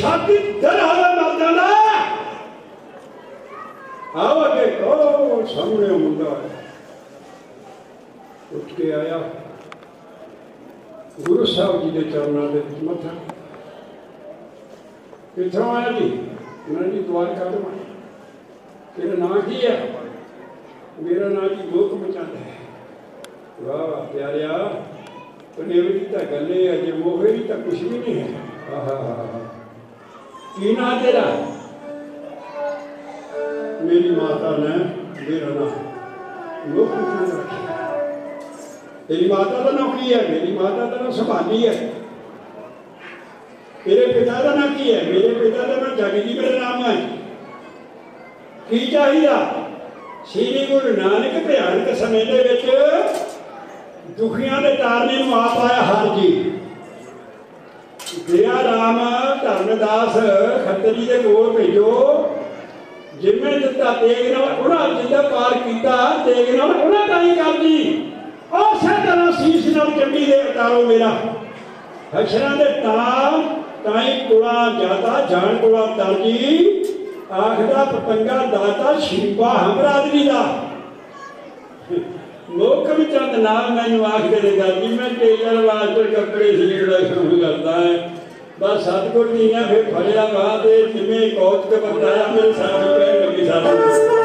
ਛਾਤੀ ਦਰ ਮਰ ਜਾਂਦਾ। ਆਓ ਅੱਗੇ ਉਹ ਸਾਹਮਣੇ ਉਹ ਮੁੰਡਾ ਉੱਠ ਕੇ ਆਇਆ। ਗੁਰੂ ਸਾਹਿਬ ਜੀ ਦੇ ਚਰਨਾਂ ਦੇ ਵਿੱਚ ਮੱਥਾ ਕਿੱਥੋਂ ਆਇਆ ਜੀ? ਉਹਨਾਂ ਜੀ ਦਵਾਰਕਾ ਤੋਂ ਤੇਰਾ ਨਾਂ ਕੀ ਹੈ? ਮੇਰਾ ਨਾਂ ਜੀ ਲੋਕ ਮਚੰਦ ਹੈ। ਵਾਹ ਪਿਆਰਿਆ ਪਨੇਵ ਦੀ ਤਾਂ ਗੱਲ ਇਹ ਹੈ, ਜੇ ਮੋਹੇ ਦੀ ਤਾਂ ਕੁਝ ਵੀ ਨਹੀਂ ਹੈ। ਆਹਾ। ਕੀ ਨਾਂ ਤੇਰਾ? ਮੇਰੀ ਮਾਤਾ ਨੇ ਮੇਰਾ ਨਾਂ ਲੋਕ ਮਚੰਦ ਤੇਰੀ ਮਾਤਾ ਦਾ ਨਾਮ ਕੀ ਹੈ? ਮੇਰੀ ਮਾਤਾ ਦਾ ਨਾਮ ਸੰਭਾਲੀ ਹੈ। ਤੇਰੇ ਪਿਤਾ ਦਾ ਨਾਮ ਕੀ ਹੈ? ਮੇਰੇ ਪਿਤਾ ਦਾ ਨਾਮ ਜਗਜੀ ਮੇਰਾ ਨਾਮ ਹੈ। ਕੀ ਚਾਹੀਦਾ? ਸ੍ਰੀ ਗੁਰੂ ਨਾਨਕ ਭਿਆਨਕ ਸਮੇਂ ਦੇ ਵਿੱਚ ਦੁਖੀਆਂ ਦੇ ਤਾਰਨੇ ਨੂੰ ਆਪ ਆਇਆ ਹਰ ਜੀ। ਦਇਆ ਰਾਮ ਧਰਮਦਾਸ ਖੱਤਰੀ ਦੇ ਕੋਲ ਭੇਜੋ। ਜਿਵੇਂ ਦਿੱਤਾ, ਤੇਗ ਨਾਲ ਉਹਨਾਂ ਜਿੱਦਾਂ ਪਾਰ ਕੀਤਾ, ਤੇਗ ਨਾਲ ਉਹਨਾਂ ਦਾ ਹੀ ਕਰਦੀ। ਉਸੇ ਤਰ੍ਹਾਂ ਸੀਸ ਨਾਲ ਚੰਡੀ ਦੇ ਉਤਾਰੋ ਮੇਰਾ। ਹਸ਼ਰਾਂ ਦੇ ਤਾਂ ਤਾਈ ਕੁੜਾ ਜਾਤਾ, ਜਾਣ ਕੁੜਾ ਦਰਜੀ ਆਖਦਾ ਪਤੰਗਾ ਦਾਤਾ, ਸ਼ੀਪਾ ਹਮਰਾਦਰੀ ਦਾ। ਲੋਕ ਵੀ ਚੰਦ ਨਾਲ ਮੈਨੂੰ ਆਖਦੇ ਨੇ ਜੀ ਮੈਂ ਟੇਲਰ ਵਾਸਤੇ ਕੱਪੜੇ ਸਿਲਣਾ ਸ਼ੁਰੂ ਕਰਦਾ ਹੈ। ਬਸ ਸਤਗੁਰ ਜੀ ਨੇ ਫਿਰ ਫੜਿਆ ਵਾ ਤੇ ਜਿਵੇਂ ਕੌਤਕ ਬਤਾਇਆ ਮੇਰੇ ਸਾਹਮਣੇ ਲੱਗੀ ਸਾਨੂੰ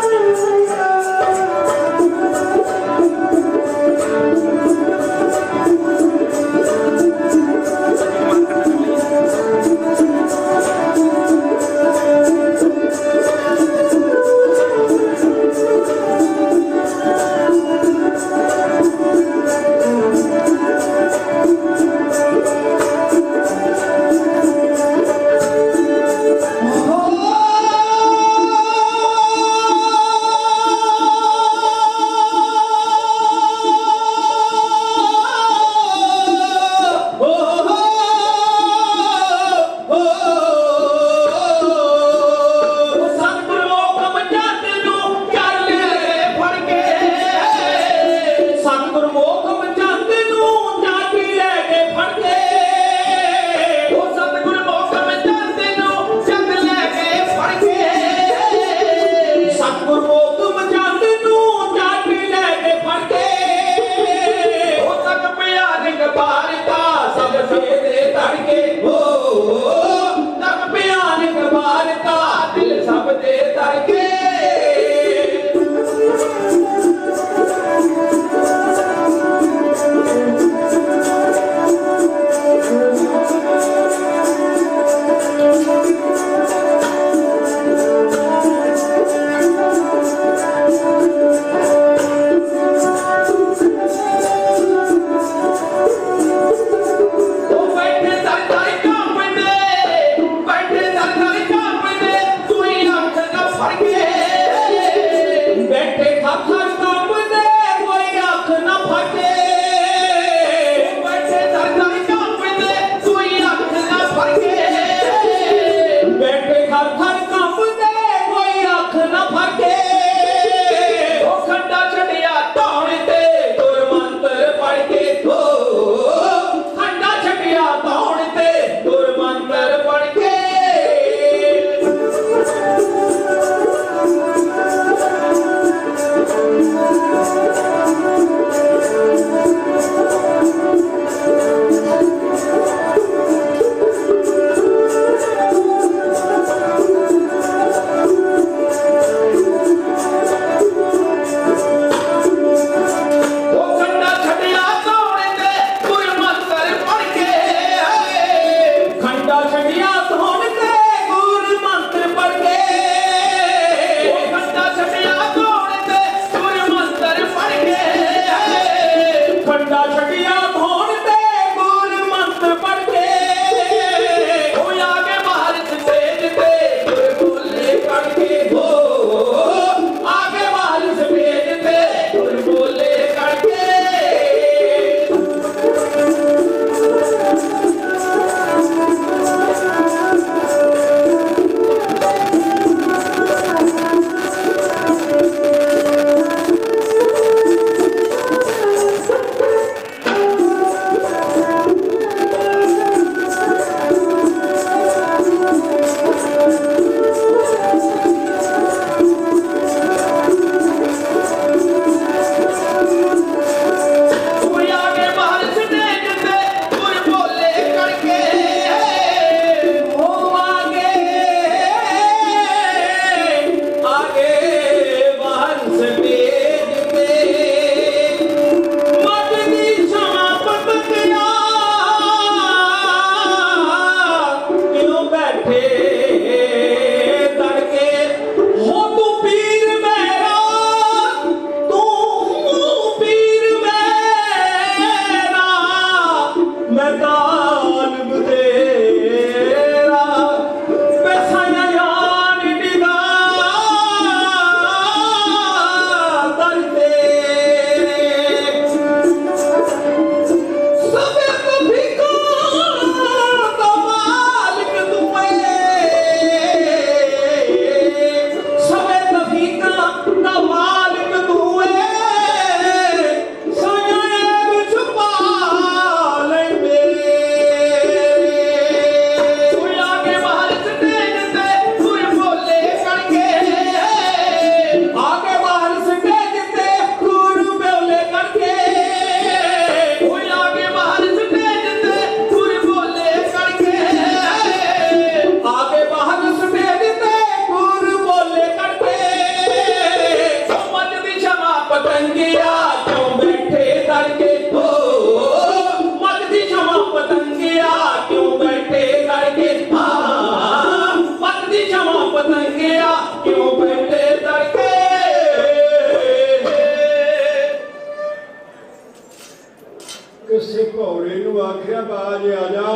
ਕਿਸੇ ਭੌਰੇ ਨੂੰ ਆਖਿਆ, ਬਾਜ ਆ ਜਾ।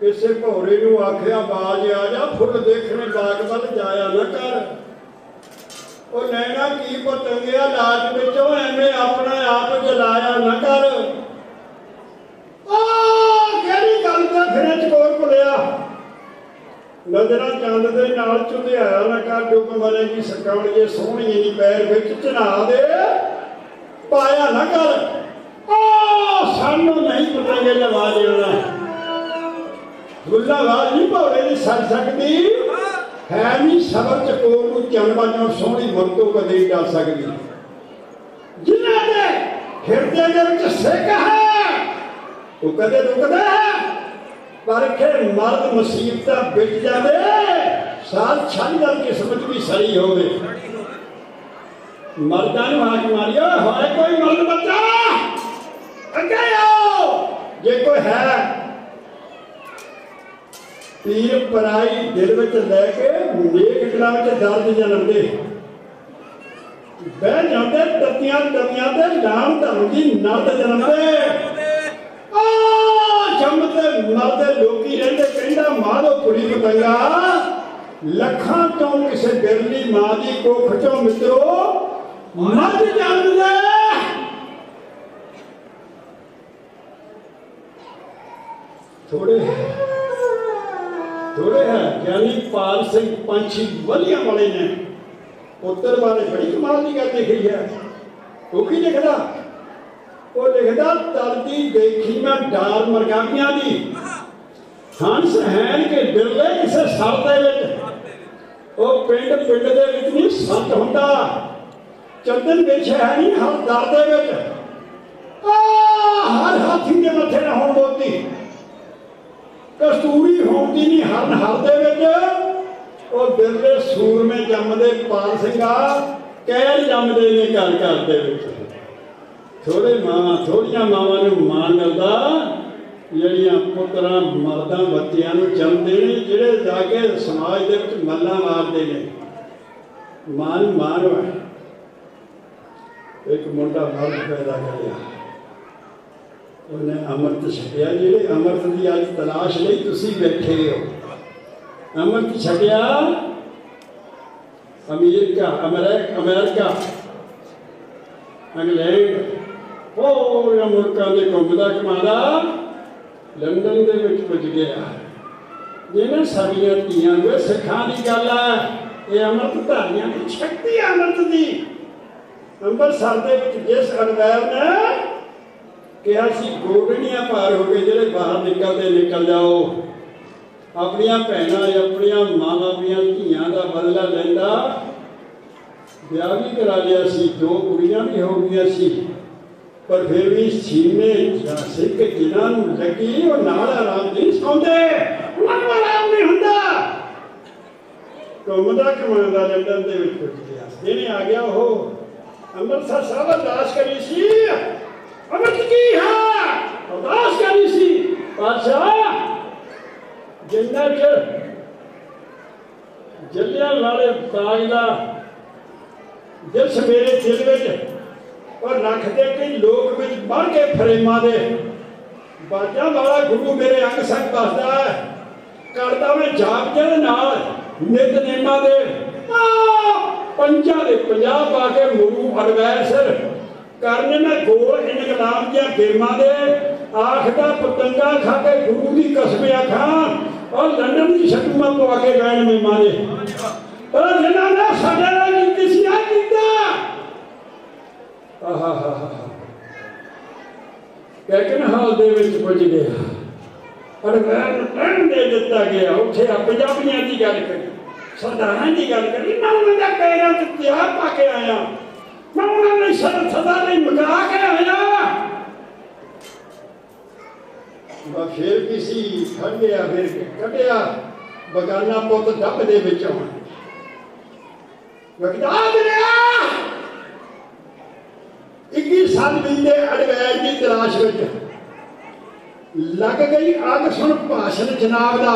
ਕਿਸੇ ਭੌਰੇ ਨੂੰ ਆਖਿਆ, ਬਾਜ ਆ ਜਾ। ਫੁੱਲ ਦੇਖਣੇ ਬਾਗ ਵੱਲ ਜਾਇਆ ਨਾ ਕਰ। ਉਹ ਨੈਣਾ ਕੀ ਪਤੰਗਿਆ ਲਾਟ ਵਿੱਚੋਂ ਐਵੇਂ ਆਪਣਾ ਆਪ ਜਲਾਇਆ ਨਾ ਕਰ। ਆ, ਕਿਹੜੀ ਗੱਲ ਤੇ ਫਿਰੇ ਚਕੋਰ ਭੁਲਿਆ ਨਜ਼ਰਾਂ ਚੰਦ ਦੇ ਨਾਲ ਚੁਧਿਆਇਆ ਨਾ ਕਰ, ਡੁੱਬ ਮਰੇਗੀ ਸਕਾਉਣ ਜੇ ਸੋਹਣੀ ਨਹੀਂ ਪੈਰ ਵਿੱਚ ਚੜਾ ਦੇ। ਪਾਇਆ ਨਾ ਕਰ। ਆ, ਸਾਨੂੰ ਨਹੀਂ ਪਤੰਗੇ ਲਵਾ ਦੇਣਾ ਗੁੱਲਾ ਵਾਲ ਨਹੀਂ ਭੌਰੇ ਦੀ ਸੜ ਸਕਦੀ। ਹੈ ਨਹੀਂ ਸਬਰ ਚਕੋਰ ਨੂੰ ਚੰਨ ਜੋ ਸੋਹਣੀ ਮਰਤੋ ਕਦੇ ਨਹੀਂ ਸਕਦੀ। ਜਿਨ੍ਹਾਂ ਦੇ ਹਿਰਦੇ ਦੇ ਵਿੱਚ ਸਿੱਖ ਹੈ, ਉਹ ਕਦੇ ਰੁਕਦਾ ਹੈ। ਪਰ ਕਿ ਮਰਦ ਮੁਸੀਬਤਾਂ ਵਿੱਚ ਜਾਵੇ ਸਾਲ ਛੱਡ ਕਿਸਮਤ ਵੀ ਸਹੀ ਹੋਵੇ। ਮਰਦਾਂ ਨੂੰ ਹਾਕ ਮਾਰਿਓ ਹੋਏ, ਕੋਈ ਮਰਦ ਬੱਚਾ! ਅੱਗੇ ਆਓ! ਜੇ ਕੋਈ ਹੈ, ਪੀਰ ਪਰਾਈ ਦਿਲ ਵਿੱਚ ਲੈ ਕੇ ਨੇਕ ਦਿਲਾਂ ਵਿੱਚ ਦਰਦ ਜਨਮਦੇ। ਬਹਿ ਜਾਂਦੇ, ਤਤੀਆਂ ਤਵੀਆਂ ਤੇ ਨਾਮ ਧਰਮ ਦੀ ਨਰਦ ਜਨਮਦੇ। ਆ ਜੰਮਦੇ ਮਰਦੇ ਲੋਕੀ ਰਹਿੰਦੇ, ਕਹਿੰਦਾ ਮਾਧੋ ਕੁੜੀ ਪਤੰਗਾ ਲੱਖਾਂ ਤੋਂ ਕਿਸੇ ਬਿਰਲੀ ਮਾਂ ਦੀ ਕੋਖ ਚੋਂ ਮਿੱਤਰੋ ਮਰ ਜਾਂਦੇ ਥੋੜੇ ਥੋੜੇ ਹੈ। ਗਿਆਨੀ ਪਾਲ ਸਿੰਘ ਪੰਛੀ ਵਧੀਆ ਵਾਲੇ ਨੇ। ਉੱਤਰ ਬਾਰੇ ਬੜੀ ਕਮਾਲ ਦੀ ਗੱਲ ਲਿਖੀ ਹੈ। ਉਹ ਕੀ ਲਿਖਦਾ? ਉਹ ਲਿਖਦਾ ਤਰਦੀ ਦੇਖੀ ਮੈਂ ਡਾਰ ਮਰਗਾਮੀਆਂ ਦੀ। ਹੰਸ ਹੈਨ ਕੇ ਬਿਰਲੇ ਕਿਸੇ ਸਰ ਦੇ ਵਿੱਚ। ਉਹ ਪਿੰਡ ਪਿੰਡ ਦੇ ਵਿੱਚ ਨਹੀਂ ਸੰਤ ਹੁੰਦਾ। ਚੰਦਨ ਵਿੱਚ ਹੈ ਨਹੀਂ, ਹਰ ਦਰ ਦੇ ਵਿੱਚ। ਆ, ਹਰ ਹਾਥੀ ਦੇ ਮੱਥੇ ਨਾ ਹੋਣ ਬੋਤੀ। ਕਸਤੂਰੀ ਹੋਣ ਨਹੀਂ, ਹਰ ਹਰ ਦੇ ਵਿੱਚ। ਉਹ ਬਿਰਲੇ ਸੂਰਮੇ ਜੰਮਦੇ ਪਾਲ ਸਿੰਘਾ ਕਹਿਰ ਜੰਮਦੇ ਨੇ ਘਰ ਘਰ ਦੇ ਵਿੱਚ। ਥੋੜੇ ਮਾਂ ਥੋੜੀਆਂ ਮਾਵਾਂ ਨੂੰ ਮਾਣ ਮਿਲਦਾ, ਜਿਹੜੀਆਂ ਪੁੱਤਰਾਂ, ਮਰਦਾਂ, ਬੱਚਿਆਂ ਨੂੰ ਜੰਮਦੇ ਨੇ, ਜਿਹੜੇ ਜਾ ਕੇ ਸਮਾਜ ਦੇ ਵਿੱਚ ਮੱਲਾਂ ਮਾਰਦੇ ਨੇ। ਮਾਂ ਨੂੰ ਮਾਰ ਵਾ ਇੱਕ ਮੁੰਡਾ ਮਰਦ ਪੈਦਾ ਕਰਿਆ ਉਹਨੇ ਅੰਮ੍ਰਿਤ ਛਕਿਆ ਜਿਹੜੇ ਅੰਮ੍ਰਿਤ ਦੀ ਅੱਜ ਤਲਾਸ਼ ਲਈ ਤੁਸੀਂ ਬੈਠੇ ਹੋ ਅੰਮ੍ਰਿਤ ਛਕਿਆ ਅਮਰੀਕਾ ਅਮਰੀਕਾ ਅਮਰੀਕਾ ਇੰਗਲੈਂਡ ਹੋਰ ਮੁਲਕਾਂ ਦੇ ਘੁੰਮਦਾ ਘਮਾਦਾ ਲੰਡਨ ਦੇ ਵਿੱਚ ਪੁੱਜ ਗਿਆ ਜਿਹਨਾਂ ਸਾਡੀਆਂ ਧੀਆਂ ਦੇ ਸਿੱਖਾਂ ਦੀ ਗੱਲ ਹੈ ਇਹ ਅੰਮ੍ਰਿਤ ਧਾਰੀਆਂ ਦੀ ਸ਼ਕਤੀ ਹੈ ਅੰਮ੍ਰਿਤ ਦੀ ਅੰਮ੍ਰਿਤਸਰ ਦੇ ਵਿੱਚ ਜਿਸ ਅਨਵੈਰ ਨੇ ਕਿਹਾ ਸੀ, ਗੋਗਣੀਆਂ ਪਾਰ ਹੋ ਕੇ ਜਿਹੜੇ ਬਾਹਰ ਨਿਕਲਦੇ, ਨਿਕਲ ਜਾਓ। ਆਪਣੀਆਂ ਭੈਣਾਂ, ਆਪਣੀਆਂ ਮਾਵਾਂ, ਆਪਣੀਆਂ ਧੀਆਂ ਦਾ ਬਦਲਾ ਲੈਂਦਾ। ਵਿਆਹ ਵੀ ਕਰਾ ਲਿਆ ਸੀ, ਦੋ ਕੁੜੀਆਂ ਵੀ ਹੋ ਗਈਆਂ ਸੀ। ਪਰ ਫਿਰ ਵੀ ਸੀਨੇ ਜਾਂ ਸਿੱਖ ਜਿਨ੍ਹਾਂ ਨੂੰ ਲੱਗੀ, ਉਹ ਨਾਲ ਆਰਾਮ ਨਹੀਂ ਸੌਂਦੇ ਉਹਨਾਂ ਨੂੰ ਆਰਾਮ ਨਹੀਂ ਹੁੰਦਾ। ਘੁੰਮਦਾ ਕਮਾਂਦਾ ਲੰਡਨ ਦੇ ਵਿੱਚ। ਗਿਆ ਇਹਨੇ ਆ ਗਿਆ ਉਹ ਅੰਮ੍ਰਿਤਸਰ ਸਾਹਿਬ ਅਰਦਾਸ ਕਰੀ ਸੀ ਅਮਰਤ ਕੀ ਹੈ ਅਰਦਾਸ ਕਰੀ ਸੀ ਬਾਦਸ਼ਾਹ ਜਿੰਨਾ ਚਿਰ ਜੱਲਿਆਂ ਵਾਲੇ ਬਾਗ ਦਾ ਦਿਲ ਮੇਰੇ ਦਿਲ ਵਿੱਚ ਔਰ ਰੱਖਦੇ ਕਿ ਲੋਕ ਵਿੱਚ ਬਣ ਕੇ ਫਰੇਮਾਂ ਦੇ ਬਾਜਾਂ ਵਾਲਾ ਗੁਰੂ ਮੇਰੇ ਅੰਗ ਸੰਗ ਬਸਦਾ ਹੈ ਕਰਦਾ ਮੈਂ ਜਾਪ ਦੇ ਨਾਲ ਨਿਤਨੇਮਾਂ ਦੇ ਆਹ, ਪੰਜਾਂ ਦੇ ਪੰਜਾਬ ਪਾ ਕੇ ਮੁਰੂ ਅਡਵੈਸਰ ਕਰਨੇ ਮੈਂ ਗੋਲ ਇਨਕਲਾਬ ਦੀਆਂ ਗੇਮਾਂ ਦੇ ਆਖਦਾ ਪਤੰਗਾ ਖਾ ਕੇ ਗੁਰੂ ਦੀ ਕਸਮ ਆਖਾਂ ਔਰ ਲੰਡਨ ਦੀ ਸ਼ਕਮਾਂ ਪਵਾ ਕੇ ਗਏ ਮਹਿਮਾਂ ਦੇ ਪਰ ਜਿਨ੍ਹਾਂ ਨੇ ਸਾਡੇ ਨਾਲ ਕੀਤੀ ਸੀ ਆ ਕੀਤਾ। ਆਹਾਹਾ ਕੈਕਨ ਹਾਲ ਦੇ ਵਿੱਚ ਪੁੱਜ ਗਿਆ। ਪਰ ਵੈਨ ਦੇ ਦਿੱਤਾ ਗਿਆ, ਉੱਥੇ ਆ ਪੰਜਾਬੀਆਂ ਦੀ ਗੱਲ ਕਰੀ। ਸਰਦਾਰਾਂ ਦੀ ਗੱਲ ਕਰੀ ਮੈਂ ਉਹਨਾਂ ਦਾ ਪੈਰਾਂ ਤੇ ਤਿਆਰ ਪਾ ਕੇ ਆਇਆ ਮੈਂ ਉਹਨਾਂ ਨੇ ਸਰ ਸਦਾ ਲਈ ਮਗਾ ਕੇ ਆਇਆ ਮੈਂ ਫੇਰ ਕਿਸੇ ਖੜ ਗਿਆ ਫਿਰ ਕੱਢਿਆ ਬਗਾਨਾ ਪੁੱਤ ਡੱਬ ਦੇ ਵਿੱਚੋਂ ਵਕਦਾ ਮਿਲਿਆ 21 ਸਾਲ ਬੀਤੇ ਅਡਵੈਜ ਦੀ ਤਲਾਸ਼ ਵਿੱਚ ਲੱਗ ਗਈ ਅੱਗ ਸੁਣ ਭਾਸ਼ਣ ਜਨਾਬ ਦਾ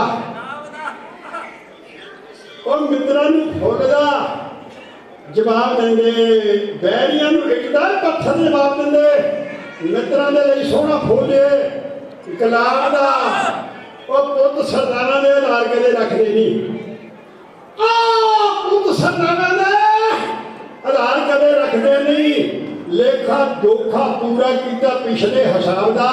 ਉਹ ਮਿੱਤਰਾਂ ਨੂੰ ਫੁੱਲਦਾ ਜਵਾਬ ਦਿੰਦੇ, ਬੈਰੀਆਂ ਨੂੰ ਇੱਕ ਦਾ ਪੱਥਰ ਜਵਾਬ ਦਿੰਦੇ, ਮਿੱਤਰਾਂ ਦੇ ਲਈ ਸੋਹਣਾ ਫੋਲੇ ਗੁਲਾਬ ਦਾ। ਉਹ ਪੁੱਤ ਸਰਦਾਰਾਂ ਦੇ ਨਾਲ ਕਦੇ ਰੱਖਦੇ ਨਹੀਂ ਆ ਪੁੱਤ ਸਰਦਾਰਾਂ ਦੇ ਆਧਾਰ ਕਦੇ ਰੱਖਦੇ ਨਹੀਂ ਲੇਖਾ ਦੋਖਾ ਪੂਰਾ ਕੀਤਾ ਪਿਛਲੇ ਹਿਸਾਬ ਦਾ।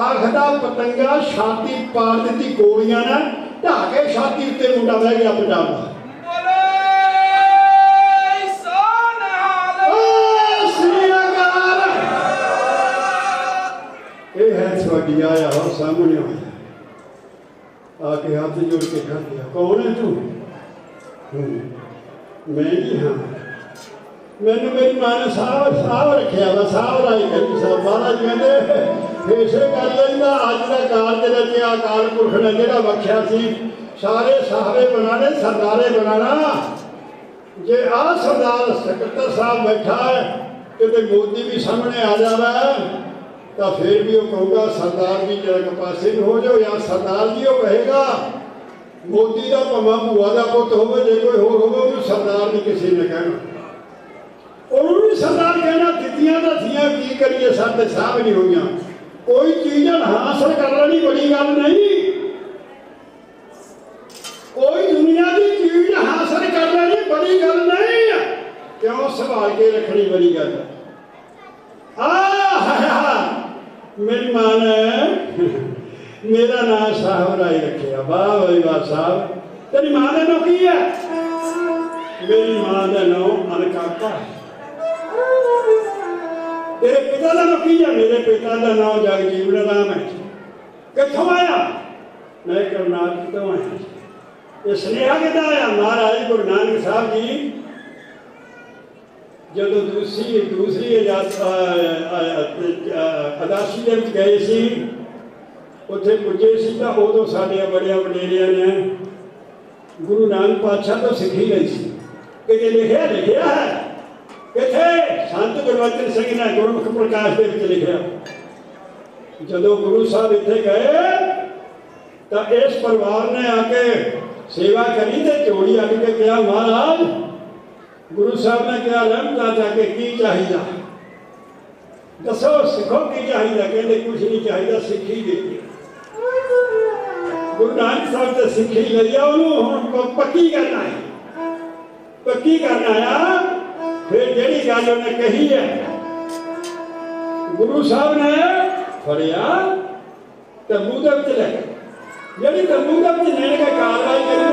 ਆਖਦਾ ਪਤੰਗਾ ਛਾਤੀ ਪਾੜ ਦਿੱਤੀ ਗੋਲੀਆਂ ਨਾਲ। ਢਾ ਕੇ ਛਾਤੀ ਉੱਤੇ ਮੁੰਡਾ ਬਹਿ ਗਿਆ ਪੰਜਾਬ ਦਾ। ਇਹ ਹੈ ਤੁਹਾਡੀ ਆਇਆ ਹੋ ਸਾਹਮਣੇ ਆ ਕੇ ਹੱਥ ਜੋੜ ਕੇ ਕਰ ਦਿਆ ਕੌਣ ਹੈ ਤੂੰ? ਮੈਂ ਹੀ ਹਾਂ। ਮੈਨੂੰ ਮੇਰੀ ਮਾਂ ਨੇ ਸਾਹ ਸਾਹ ਰੱਖਿਆ ਵਾ ਸਾਹ ਰਾਈ ਕਰੀ ਸਾਹ ਮਹਾਰਾਜ ਕਹਿੰਦੇ। ਫੇਸੇ ਕਰ ਜਿਹੜਾ ਅੱਜ ਦਾ ਕਾਲ ਦੇ ਵਿੱਚ ਆ ਕਾਲ ਪੁਰਖ ਨੇ ਜਿਹੜਾ ਬਖਸ਼ਿਆ ਸੀ, ਸਾਰੇ ਸਾਹਵੇ ਬਣਾਣੇ ਸਰਦਾਰੇ ਬਣਾਣਾ ਜੇ ਆ ਸਰਦਾਰ ਸਕੱਤਰ ਸਾਹਿਬ ਬੈਠਾ ਹੈ, ਕਿਤੇ ਮੋਦੀ ਵੀ ਸਾਹਮਣੇ ਆ ਜਾਵੇ, ਤਾਂ ਫਿਰ ਵੀ ਉਹ ਕਹੂਗਾ, ਸਰਦਾਰ ਜੀ ਜਰਾ ਕੁ ਪਾਸੇ ਨੂੰ ਹੋ ਜਾਓ, ਜਾਂ ਸਰਦਾਰ ਜੀ ਉਹ ਕਹੇਗਾ, ਮੋਦੀ ਦਾ ਭਮਾ ਭੂਆ ਦਾ ਪੁੱਤ ਹੋਵੇ, ਜੇ ਕੋਈ ਹੋਰ ਹੋਵੇ, ਉਹਨੂੰ ਸਰਦਾਰ ਨਹੀਂ ਕਿਸੇ ਨੇ ਕਹਿਣਾ। ਉਹਨੂੰ ਵੀ ਸਰਦਾਰ ਕਹਿਣਾ, ਦਿੱਤੀਆਂ ਤਾਂ ਥੀਆਂ, ਕੀ ਕਰੀਏ, ਸਾਡੇ ਸਾਹਬ ਹੋਈਆਂ। ਕੋਈ ਚੀਜ਼ ਹਾਸਲ ਕਰ ਲੈਣੀ ਬੜੀ ਗੱਲ ਨਹੀਂ। ਕੋਈ ਦੁਨੀਆ ਦੀ ਚੀਜ਼ ਹਾਸਲ ਕਰ ਲੈਣੀ ਬੜੀ ਗੱਲ ਨਹੀਂ। ਕਿਉਂ ਸੰਭਾਲ ਕੇ ਰੱਖਣੀ ਬੜੀ ਗੱਲ? ਆ ਮੇਰੀ ਮਾਂ ਨੇ ਮੇਰਾ ਨਾਮ ਸਾਹਿਬ ਰਾਈ ਰੱਖਿਆ। ਵਾਹ ਬਈ ਵਾਹ ਸਾਹਿਬ। ਤੇਰੀ ਮਾਂ ਦਾ ਨਾਮ ਕੀ ਹੈ? ਮੇਰੀ ਮਾਂ ਦਾ ਨਾਮ ਅਨਕਾਪਾ ਹੈ। ਤੇਰੇ ਪਿਤਾ ਦਾ ਨਾਮ ਕੀ ਹੈ ਮੇਰੇ ਪਿਤਾ ਦਾ ਨਾਮ ਜਗਜੀਵਨ ਰਾਮ ਹੈ। ਕਿੱਥੋਂ ਆਇਆ? ਮੈਂ ਕਰਨਾਟਕ ਤੋਂ ਆਇਆ? ਇਹ ਸੁਨੇਹਾ ਕਿੱਦਾਂ ਆਇਆ? ਮਹਾਰਾਜ ਗੁਰੂ ਨਾਨਕ ਸਾਹਿਬ ਜੀ, ਜਦੋਂ ਦੂਸਰੀ ਦੂਸਰੀ ਆਜ਼ਾਦ ਅਦਾਸੀ ਦੇ ਵਿੱਚ ਗਏ ਸੀ, ਉੱਥੇ ਪੁੱਜੇ ਸੀ ਤਾਂ ਉਦੋਂ ਸਾਡੇ ਬੜਿਆ ਵਡੇਰਿਆਂ ਨੇ ਗੁਰੂ ਨਾਨਕ ਪਾਤਸ਼ਾਹ ਤੋਂ ਸਿੱਖੀ ਲਈ ਸੀ। ਕਿ ਕਿਤੇ ਲਿਖਿਆ ਲਿਖਿਆ ਹੈ? ਕਿੱਥੇ ਸੰਤ ਗੁਰਬਚਨ ਸਿੰਘ ਨੇ ਗੁਰਮੁਖ ਪ੍ਰਕਾਸ਼ ਦੇ ਵਿੱਚ ਲਿਖਿਆ। ਜਦੋਂ ਗੁਰੂ ਸਾਹਿਬ ਇੱਥੇ ਗਏ, ਤਾਂ ਇਸ ਪਰਿਵਾਰ ਨੇ ਆ ਕੇ ਸੇਵਾ ਕਰੀ ਤੇ ਝੋਲੀ ਅੱਡ ਕੇ ਕਿਹਾ, ਮਹਾਰਾਜ, ਗੁਰੂ ਸਾਹਿਬ ਨੇ ਕਿਹਾ ਰਹਿਮਤਾ ਜਾ ਕੇ ਕੀ ਚਾਹੀਦਾ? ਦੱਸੋ, ਸਿੱਖੋ ਕੀ ਚਾਹੀਦਾ? ਕਹਿੰਦੇ ਕੁਝ ਨਹੀਂ ਚਾਹੀਦਾ, ਸਿੱਖੀ ਦਿੱਤੀ ਗੁਰੂ ਨਾਨਕ ਸਾਹਿਬ ਤੇ ਸਿੱਖੀ ਲਈ ਆ, ਉਹਨੂੰ ਹੁਣ ਪ- ਪੱਕੀ ਕਰਨਾ ਹੈ। ਪੱਕੀ ਕਰਨਾ ਆ ਫਿਰ ਜਿਹੜੀ ਗੱਲ ਉਹਨੇ ਕਹੀ ਹੈ ਗੁਰੂ ਸਾਹਿਬ ਨੇ ਫੜਿਆ ਤੰਬੂ ਦੇ ਵਿੱਚ ਲੈ ਗਏ ਜਿਹੜੀ ਤੰਬੂ ਦੇ ਵਿੱਚ ਲੈਣ ਕੇ ਕਾਰਵਾਈ ਕਰੀ